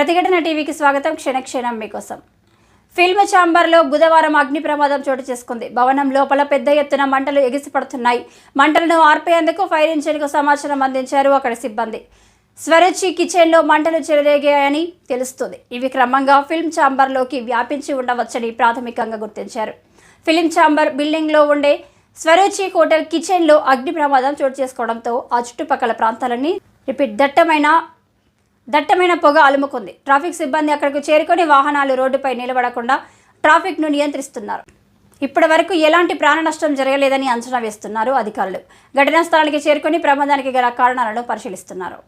ప్రతిఘటన టీవీకి స్వాగతం. క్షణక్షణం మీకోసం. ఫిల్మ్ ఛాంబర్లో బుధవారం అగ్ని ప్రమాదం చోటు చేసుకుంది. భవనం లోపల పెద్ద ఎత్తున మంటలు ఎగిసిపడుతున్నాయి. మంటలను ఆర్పేందుకు ఫైర్ ఇంజిన్కు సమాచారం అందించారు అక్కడి సిబ్బంది. స్వరుచి కిచెన్లో మంటలు చెలరేగాయని తెలుస్తుంది. ఇవి క్రమంగా ఫిల్మ్ ఛాంబర్లోకి వ్యాపించి ఉండవచ్చని ప్రాథమికంగా గుర్తించారు. ఫిల్మ్ ఛాంబర్ బిల్డింగ్లో ఉండే స్వరుచి హోటల్ కిచెన్లో అగ్ని ప్రమాదం చోటు చేసుకోవడంతో ఆ చుట్టుపక్కల ప్రాంతాలన్నీ రిపీట్ దట్టమైన దట్టమైన పొగ అలుముకుంది. ట్రాఫిక్ సిబ్బంది అక్కడికి చేరుకొని వాహనాలు రోడ్డుపై నిలబడకుండా ట్రాఫిక్ను నియంత్రిస్తున్నారు. ఇప్పటి వరకు ఎలాంటి ప్రాణ నష్టం జరగలేదని అంచనా వేస్తున్నారు అధికారులు. ఘటనా స్థలానికి చేరుకొని ప్రమాదానికి గల కారణాలను పరిశీలిస్తున్నారు.